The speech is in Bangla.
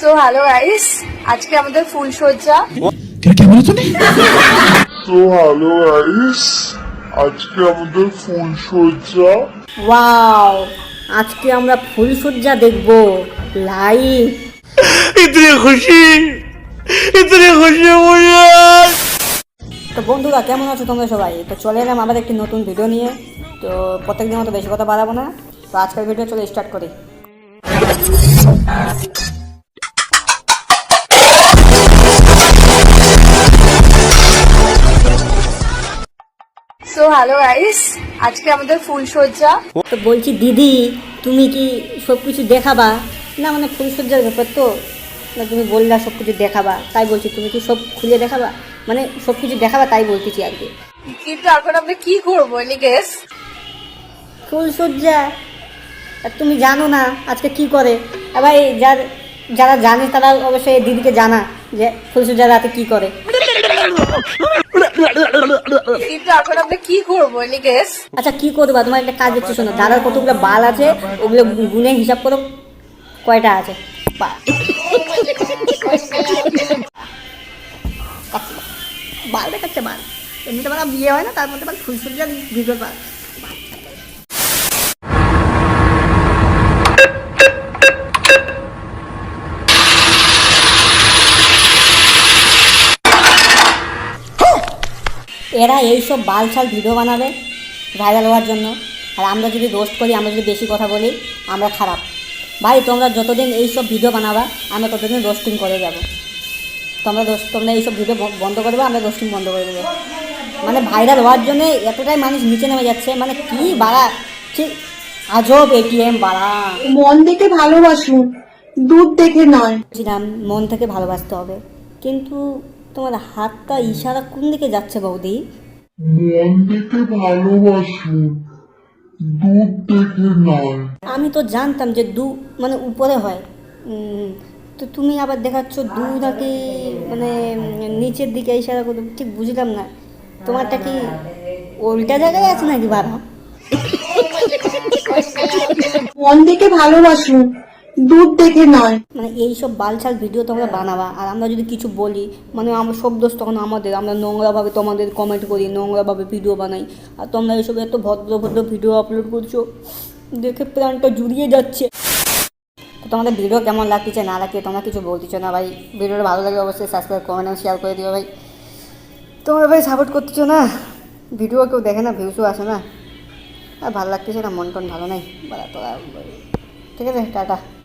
তো হ্যালো গাইস আজকে আমাদের ফুলসজ্জা তো হ্যালো গাইস আজকে আমাদের ফুলসজ্জা ওয়াও আজকে আমরা ফুল ফুলসজ্জা দেখব। লাইভ ইতনি খুশি ইতনি খুশি তো বন্ধুরা কেমন আছো তোমরা সবাই? তো চলে এলাম আমাদের একটি নতুন ভিডিও নিয়ে। তো প্রত্যেকদিন মতো বেশি কথা বাড়াবো না। তো আজকের ভিডিও চলে স্টার্ট করি। সো হ্যালো গাইস আজকে আমাদের ফুলসজ্জা তো বলছি দিদি তুমি কি সব কিছু দেখাবা? না মানে ফুলসজ্জার ব্যাপার তো। না তুমি বললা সব কিছু দেখাবা তাই বলছি তুমি কি সব খুলে দেখাবা? মানে সব কিছু দেখাবা তাই বলতেছি আর কি কিন্তু এখন আমরা কি করব গেস ফুলসজ্জা আর তুমি জানো না আজকে কি করে? এই যার যারা জানে তারা অবশ্যই দিদিকে জানা যে ফুলসজ্জা রাতে কি করে। আচ্ছা কি করবা? তোমার একটা কাজ হচ্ছে শোনো। দাদার কতগুলো বাল আছে, ওগুলো গুনে হিসাব করো, কয়টা আছে? বাল। দেখাচ্ছে বাল। এমনিতে মানে বিয়ে হয় না, তার মধ্যে মানে ফুলসজ্জা ভিডিও বাল। এরা এইসব বালছাল ভিডিও বানাবে ভাইরাল হওয়ার জন্য। আর আমরা যদি রোস্ট করি আমরা যদি বেশি কথা বলি আমরা খারাপ। ভাই তোমরা যতদিন এইসব ভিডিও বানাবা আমরা ততদিন রোস্টিং করে যাব। তোমরা রোস্ট তোমরা এইসব ভিডিও বন্ধ করে দেবো আমরা রোস্টিং বন্ধ করে দেবো। মানে ভাইরাল হওয়ার জন্য এতটাই মানুষ নিচে নেমে যাচ্ছে। মানে কি বাড়া? ঠিক আজব এটিএম বাড়া। মন দেখে ভালোবাসুন দুধ দেখে নয়। মন থেকে ভালোবাসতে হবে। কিন্তু তোমার হাতটা ইশারা কোন দিকে যাচ্ছে বৌদি? মন দেখে নয় আমি তো জানতাম যে দু মানে উপরে হয়। উম, তো তুমি আবার দেখাচ্ছ দু নাকি মানে নিচের দিকে ইশারা করে ঠিক বুঝলাম না। তোমারটা কি উল্টা জায়গায় আছে নাকি বাবা? মন দিকে ভালোবাসুন দুধ দেখে নয়। মানে এইসব বালছাল ভিডিও তোমরা বানাবা। আর আমরা যদি কিছু বলি মানে আমার সব দোষ তখন আমাদের, আমরা নোংরাভাবে তোমাদের কমেন্ট করি, নোংরাভাবে ভিডিও বানাই। আর তোমরা এইসব এত ভদ্র ভদ্র ভিডিও আপলোড করছ, দেখে প্রাণটা জুড়িয়ে যাচ্ছে। তোমাদের ভিডিও কেমন লাগতেছে না লাগছে তোমরা কিছু বলতেছো না ভাই? ভিডিওটা ভালো লাগে অবশ্যই সাবস্ক্রাইব কমেন্ট শেয়ার করে দিও ভাই। তোমরা ভাই সাপোর্ট করতেছো না? ভিডিও কেউ দেখে না ভিউসও আসে না। আর ভালো লাগতেছে না মন টন ভালো নেই? বলা তো ঠিক আছে, টাটা।